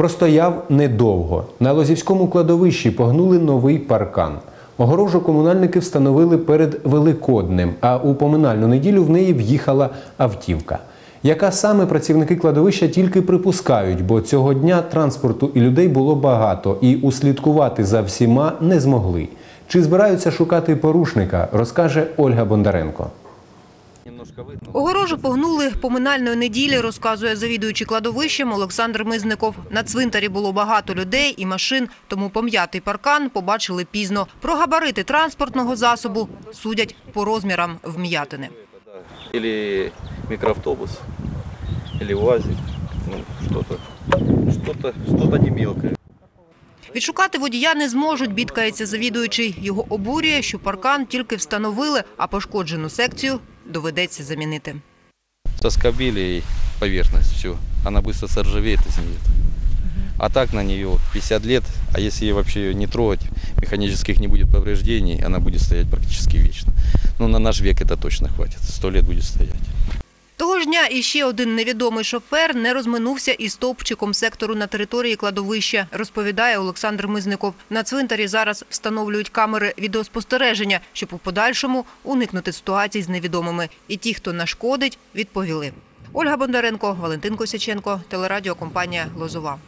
Простояв недовго. На Лозівському кладовищі погнули новий паркан. Огорожу комунальники встановили перед Великоднем, а у поминальну неділю в неї в'їхала автівка. Яка саме працівники кладовища тільки припускають, бо цього дня транспорту і людей було багато, і услідкувати за всіма не змогли. Чи збираються шукати порушника, розкаже Ольга Бондаренко. Немножко. Огорожу погнули поминальної неділі, розказує завідуючий кладовищем Олександр Мизников. На цвинтарі було багато людей і машин, тому пом'ятий паркан побачили пізно. Про габарити транспортного засобу судять по розмірам вм'ятини. Или микроавтобус, или УАЗик. Ну, что-то, что-то, что-то не мелкое. Відшукати водія не зможуть, бідкається завідуючий. Його обурює, що паркан тільки встановили, а пошкоджену секцію доведеться замінити. Соскобили поверхность, все. Она быстро заржавеет и сгниет. А так на нее 50 лет, а если ее вообще не трогать, механических не будет повреждений, она будет стоять практически вечно. Ну, на наш век это точно хватит. Сто лет будет стоять. Ж дня іще один невідомий шофер не розминувся із стовпчиком сектору на території кладовища, розповідає Олександр Мизников. На цвинтарі зараз встановлюють камери відеоспостереження, щоб у подальшому уникнути ситуацій з невідомими. І ті, хто нашкодить, відповіли. Ольга Бондаренко, Валентин Косяченко, телерадіокомпанія Лозова.